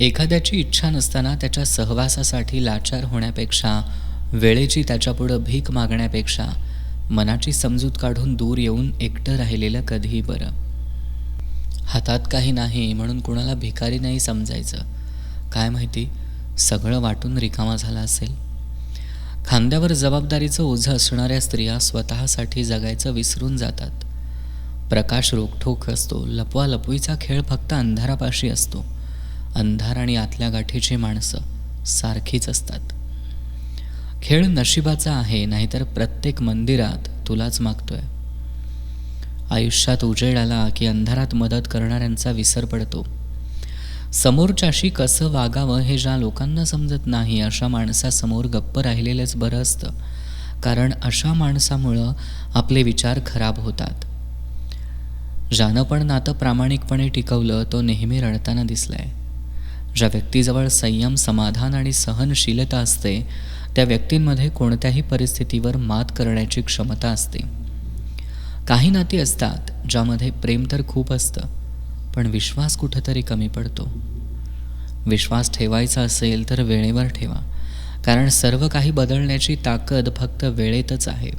एखाद्याची इच्छा नसताना त्याच्या सहवासासाठी लाचार होण्यापेक्षा वेळेची त्याच्यापुढं भीक मागण्यापेक्षा मनाची समजूत काढून दूर येऊन एकटं राहिलेलं कधीही बरं. हातात काही नाही म्हणून कुणाला भिकारी नाही समजायचं. काय माहिती सगळं वाटून रिकामा झाला असेल? खांद्यावर जबाबदारीचं ओझं असणाऱ्या स्त्रिया स्वतःसाठी जगायचं विसरून जातात. प्रकाश रोखठोक असतो लपवा लपवीचा खेळ फक्त अंधारापाशी असतो. अंधार आणि आतल्या गाठीची माणसं सारखीच असतात. खेळ नशिबाचा आहे नाहीतर प्रत्येक मंदिरात तुलाच मागतोय. आयुष्यात उजेड आला की अंधारात मदत करणाऱ्यांचा विसर पडतो. समोरच्याशी कसं वागावं हे ज्या लोकांना समजत नाही अशा माणसासमोर गप्प राहिलेलंच बरं असतं. कारण अशा माणसामुळं आपले विचार खराब होतात. ज्यानं पण नातं प्रामाणिकपणे टिकवलं तो नेहमी रडताना दिसलाय. ज्या व्यक्तीजवळ संयम समाधान आणि सहनशीलता असते त्या व्यक्तींमध्ये कोणत्याही परिस्थितीवर मात करण्याची क्षमता असते. काही नाती असतात ज्यामध्ये प्रेम तर खूप असतं पण विश्वास कुठंतरी कमी पडतो. विश्वास ठेवायचा असेल तर वेळेवर ठेवा कारण सर्व काही बदलण्याची ताकद फक्त वेळेतच आहे.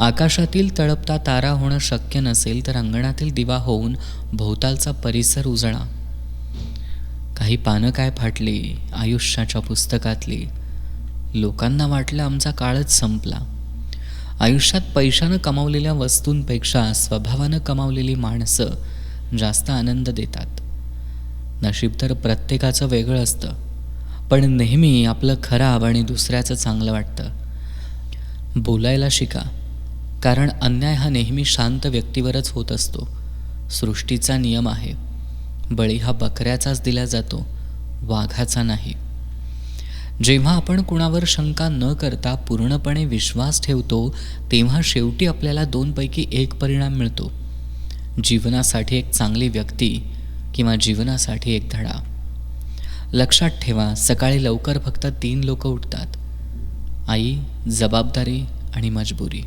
आकाशातील तळपता तारा होणं शक्य नसेल तर अंगणातील दिवा होऊन भोवतालचा परिसर उजळा. काही पानं काय फाटली आयुष्याच्या पुस्तकातली. लोकांना वाटलं आमचा काळच संपला. आयुष्यात पैशानं कमावलेल्या वस्तूंपेक्षा स्वभावानं कमावलेली माणसं जास्त आनंद देतात. नशीब तर प्रत्येकाचं वेगळं असतं. पण नेहमी आपलं खराब आणि दुसऱ्याचं चांगलं वाटतं. बोलायला शिका. कारण अन्याय हा नेहमी शांत व्यक्तीवरच होत असतो. सृष्टीचा नियम आहे. बळी हा बकऱ्याचाच दिला जातो वाघाचा नाही. जेव्हा आपण कुणावर शंका न करता पूर्णपणे विश्वास ठेवतो तेव्हा शेवटी आपल्याला दोनपैकी एक परिणाम मिळतो. जीवनासाठी एक चांगली व्यक्ती किंवा जीवनासाठी एक धडा. लक्षात ठेवा सकाळी लवकर फक्त तीन लोक उठतात. आई जबाबदारी आणि मजबुरी.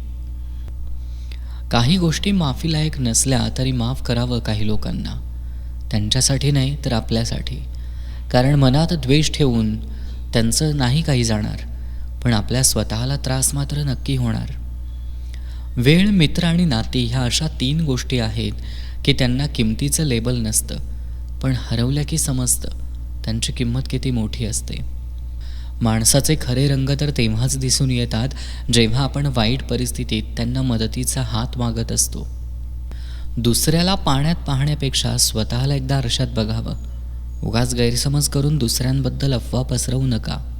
काही गोष्टी माफीलायक नसल्या तरी माफ करावं काही लोकांना. त्यांच्यासाठी नाही तर आपल्यासाठी. कारण मनात द्वेष ठेवून त्यांचं नाही काही जाणार पण आपल्या स्वतःला त्रास मात्र नक्की होणार. वेळ मित्र आणि नाती ह्या अशा तीन गोष्टी आहेत की त्यांना किमतीचं लेबल नसतं पण हरवल्या की समजतं त्यांची किंमत किती मोठी असते. माणसाचे खरे रंग तर तेव्हाच दिसून येतात जेव्हा आपण वाईट परिस्थितीत त्यांना मदतीचा हात मागत असतो. दुसऱ्याला पाण्यात पाहण्यापेक्षा स्वतःला एकदा आरशात बघावं. उगाच गैरसमज करून दुसऱ्यांबद्दल अफवा पसरवू नका.